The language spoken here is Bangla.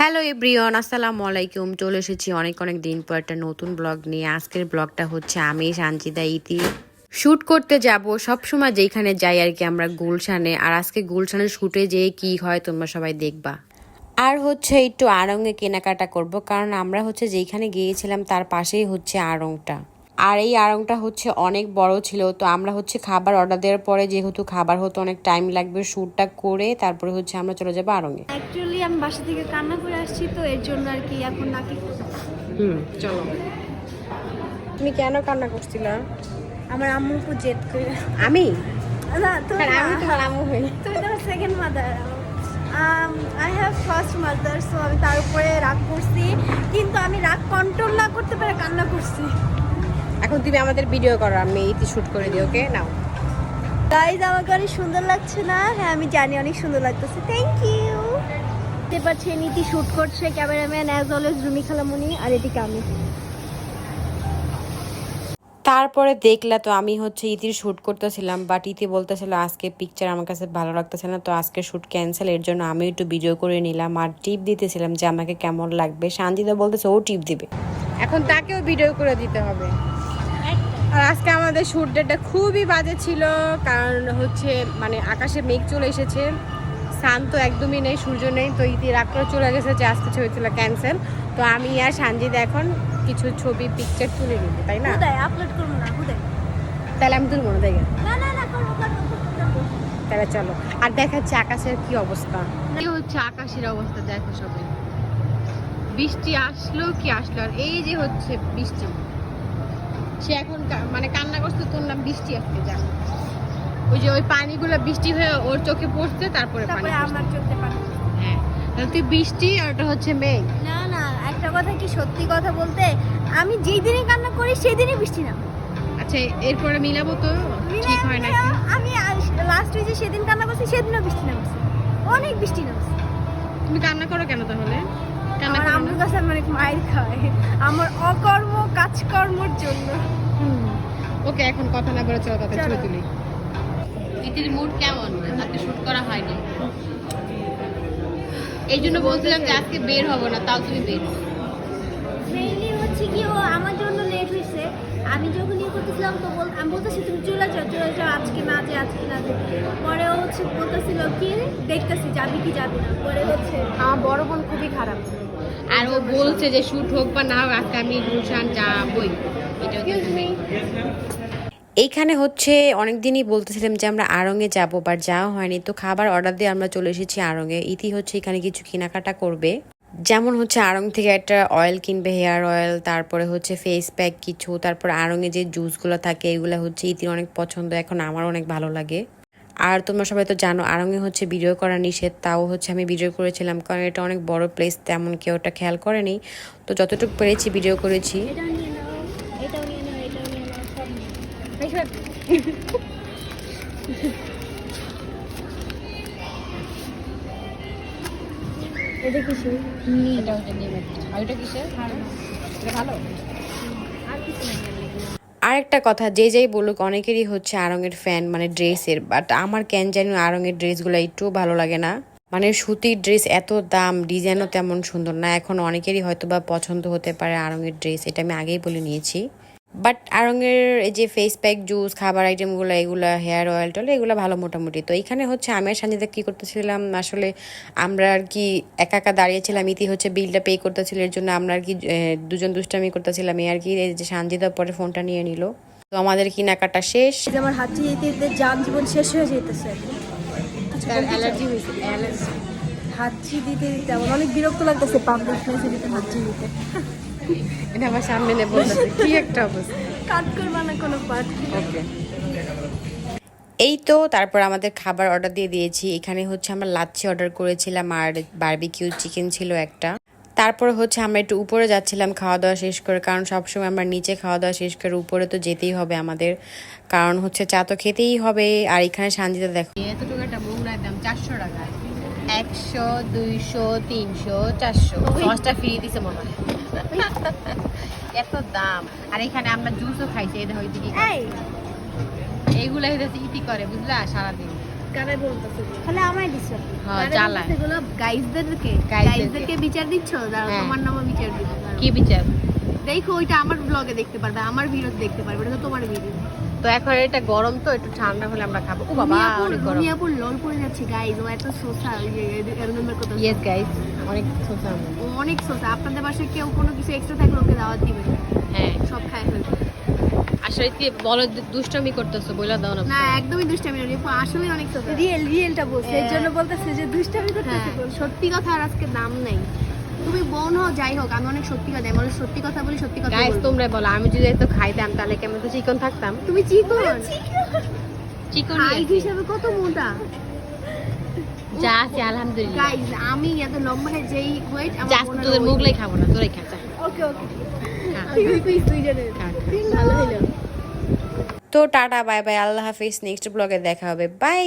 হ্যালো এভরিওয়ান আসসালামু আলাইকুম চলে এসেছি অনেক অনেক দিন পর একটা নতুন ব্লগ নিয়ে। আজকের ব্লগটা হচ্ছে আমি, সানজিদা, ইতি। শ্যুট করতে যাব সবসময় যেখানে যাই আর কি আমরা গুলশানে। আর আজকে গুলশানের শ্যুটে যেয়ে কি হয় তোমরা সবাই দেখবা। আর হচ্ছে একটু আড়ংয়ে কেনাকাটা করব, কারণ আমরা হচ্ছে যেখানে গিয়েছিলাম তার পাশেই হচ্ছে আড়ংটা আর এই আড়ংটা হচ্ছে অনেক বড় ছিল তো আমরা হচ্ছে খাবার অর্ডার দেওয়ার পরে যেহেতু খাবার হতে অনেক টাইম লাগবে শ্যুটটা করে তারপরে হচ্ছে আমরা চলে যাব আড়ংয়ে। অ্যাকচুয়ালি আমি বাসা থেকে কান্না করে আসছি তো এর জন্য আর কি এখন নাকি হুম চলো। তুমি কেন কান্না করছিলা? আমার আম্মুর উপর জেদ করে। আমি? না তো আর আমি তোমার আম্মু হই। তুমি তোমার second mother I have first mother so আমি তার উপরে রাগ করছি কিন্তু আমি রাগ কন্ট্রোল না করতে পেরে কান্না করছি। এখন তুমি আমাদের ভিডিও করো আমি ইতি শুট করে দিই ওকে নাও। গাইজ আমাকে অনেক সুন্দর লাগছে না? হ্যাঁ আমি জানি অনেক সুন্দর লাগতেছে। থ্যাংক ইউ দেখতে পাচ্ছি নীতি শুট করছে ক্যামেরাম্যান অ্যাজ অলওয়েজ রুমি খালামুনি আর এদিকে আমি। তারপরে দেখলা তো আমি হচ্ছে ইতির শ্যুট করতেছিলাম বাট ইতি বলতেছিল আজকে পিকচার আমার কাছে ভালো লাগতেছে না তো আজকে শ্যুট ক্যান্সেল এর জন্য আমি একটু ভিডিও করে নিলাম আর টিপ দিতেছিলাম যে আমাকে কেমন লাগবে। শান্তিদা বলতেছে ও টিপ দিবে। এখন তাকেও ভিডিও করে দিতে হবে। আর আজকে আমাদের ডেটটা খুবই বাজে ছিল কারণ হচ্ছে মানে আকাশে মেঘ চলে এসেছে। সান তো একদমই নেই সূর্য নেই তো ইতি রাগ করে চলে গেছে যে আজকে ছবি তোলা ক্যান্সেল তো আমি আর সানজিদ এখন কিছু ছবি পিকচার তুলে নিব তাই না? আপলোড করব না তাহলে আমি তুলবো না দেখে তাহলে চলো। আর দেখাচ্ছে আকাশের কি অবস্থা। এই হচ্ছে আকাশের অবস্থা দেখো সবাই। বৃষ্টি আসলো কি আসলো আর এই যে হচ্ছে বৃষ্টি। সে এখন মানে কান্না করছে তোর নাম বৃষ্টি আসতে যা ওই যে ওই পানিগুলো বৃষ্টি হয়ে ওর চোখে পড়ছে তারপরে পানি তারপরে আমার চোখে পানি হ্যাঁ তুই বৃষ্টি আর ওটা হচ্ছে মেঘ। না না একটা কথা কি সত্যি কথা বলতে আমি যেই দিনে কান্না করি সেই দিনই বৃষ্টি না আচ্ছা এরপরে মিলাবো তো? ঠিক হয় নাকি? আমি লাস্ট যে সেদিন কান্না করছি সেদিনও বৃষ্টি নামছে। অনেক বৃষ্টি নামছে। তুমি কান্না করো কেন তাহলে? কাছে আমি অনেক মায়ের খায়। আমার অকর্ম কাজকর্মর জন্য। ওকে এখন কথা না বলে চলো তাতে চলো। ছবি তুলি। ইতির মুড কেমন? আজকে শুট করা হয়নি। এই জন্য বলছিলাম যে আজকে বের হব না তাও তুমি বের হচ্ছে কি ও আমার জন্য লেট হয়েছে। আমি যখন ইয়ে করতেছিলাম তো বল আমি বলতেছি তুমি চলে যাও চলে যাও আজকে না যে আজকে না যে। পরে ও হচ্ছে বলতেছিল কি দেখতেছি যাবি কি যাবি না? পরে হচ্ছে আমার বড় বোন খুবই খারাপ। আর ও বলছে যে শুট হোক বা না হোক, আজকে আমি গুলশান যাবই। এইখানে হচ্ছে অনেক দিনই বলতেছিলাম যে আমরা আড়ঙে যাব বাট যাওয়া হয়নি। তো খাবার অর্ডার দিয়ে আমরা চলে এসেছি আড়ঙে ইতি হচ্ছে এখানে কিছু কেনাকাটা করবে। যেমন হচ্ছে আড়ং থেকে একটা অয়েল কিনবে হেয়ার অয়েল তারপরে হচ্ছে ফেস প্যাক কিছু, তারপর আড়ঙে যে জুসগুলো থাকে, এগুলো হচ্ছে ইতির অনেক পছন্দ। এখন আমার অনেক ভালো লাগে। আর তোমরা সবাই তো জানো আড়ঙে হচ্ছে ভিডিও করা নিষেধ তাও হচ্ছে আমি ভিডিও করেছিলাম কারণ এটা অনেক বড় প্লেস তেমন কেউ ওটা খেয়াল করেনি। তো যতটুকু পেরেছি ভিডিও করেছি। এটা কিছু এটা হচ্ছে নিয়ে আর এটা কিসের? ভালো? আর কিছু নেই। আরেকটা কথা, যে যেই বলুক, অনেকেরই হচ্ছে আরঙের ফ্যান মানে ড্রেসের বাট আমার কেন জানি আরঙের ড্রেসগুলো একটুও ভালো লাগে না। মানে সুতির ড্রেস এত দাম, ডিজাইনও তেমন সুন্দর না, এখন অনেকেরই হয়তো বা পছন্দ হতে পারে আরঙের ড্রেস এটা আমি আগেই বলে নিয়েছি। বাট আরঙের এই যে ফেস প্যাক জুস খাবার আইটেমগুলো এগুলো হেয়ার অয়েল টয়েল এগুলো ভালো মোটামুটি। তো এখানে হচ্ছে আমি আর সানজিদা কী করতেছিলাম আসলে আমরা আর কি একা একা দাঁড়িয়েছিলাম ইতি হচ্ছে বিলটা পে করতেছিল এর জন্য আমরা আর কি দুজন দুষ্টামি করতেছিলাম এই আর কি এই যে সানজিদা পরে ফোনটা নিয়ে নিল। তো আমাদের কেনাকাটা শেষ। আমার হাঁচি যেতে যেতে যান জীবন শেষ হয়ে যেতেছে অ্যালার্জি হয়েছে অ্যালার্জি হাঁচি দিতে দিতে আমার অনেক বিরক্ত লাগতেছে পাবলিক প্লেসে দিতে হাঁচি দিতে। এটা আমার সামনে বলতেছে কি একটা অবস্থা। কাজ করবা না কোনো পার্ট ওকে। এই তো তারপর আমাদের খাবার অর্ডার দিয়ে দিয়েছি। এখানে হচ্ছে আমরা লাচ্ছি অর্ডার করেছিলাম আর বারবিকিউ চিকেন ছিল একটা। তারপর হচ্ছে আমরা একটু উপরে যাচ্ছিলাম খাওয়া দাওয়া শেষ করে কারণ সবসময় আমরা নিচে খাওয়া দাওয়া শেষ করে উপরে তো যেতেই হবে আমাদের। কারণ হচ্ছে চা তো খেতেই হবে। আর এখানে শান্তিতে দেখো। এতটুকু একটা দাম চারশো টাকা। একশো দুইশো তিনশো চারশো। দশটা ফ্রি দিছে মনে হয়। এত দাম। আর এখানে আমরা জুসও খাইছি দেখো এদিকে এই। এইগুলো হইতেছে ইতি করে বুঝলা? সারাদিন। কারে বলতেছে। তাহলে আমায় দিছো। হ্যাঁ, হ্যাঁ। তোমার নামও বিচার দিচ্ছ কি বিচার? দেখো ওইটা আমার ব্লগে দেখতে পারবে আমার ভিডিওতে দেখতে পারবে এটা তো তোমার ভিডিও তো এখন এটা গরম তো একটু ঠান্ডা হলে আমরা খাব। ও বাবা অনেক গরম। দুনিয়াপুর লোল পড়ে যাচ্ছে গাইজ ও এত সোসা ইয়েস গাইস অনেক সোসা ও অনেক সোসা আপনাদের বাসায় কেউ কোনো কিছু এক্সট্রা থাকলে ওকে দাওয়াত দিবে হ্যাঁ। সব খায় ফেলবে। আসলে কি বলো দুষ্টমি করতেছো বইলা দাও না। না একদমই দুষ্টামি না রিপু আসলে অনেক সোসা রিয়েল রিয়েলটা বলছে এর জন্য বলতেছে যে দুষ্টামি করতেছে সত্যি কথা আর আজকে দাম নেই। তুমি বোন হও যাই হোক আমি অনেক সত্যি কথা আমি সত্যি কথা বলি সত্যি কথা গাইস তোমরা বলো আমি যদি এত খাইতাম তাহলে কেমন তো চিকন থাকতাম? তুমি চিকন? চিকন। হাইট হিসাবে কত মোটা? যা আছে আলহামদুলিল্লাহ। গাইজ আমি এত লম্বা হয়ে যেই ওয়েট যা আছে তোদের মুগলাই খাব না তোরাই খা। ওকে ওকে। ভালো হইল। তো টাটা বাই বাই আল্লাহ হাফিজ নেক্সট ব্লগে দেখা হবে। বাই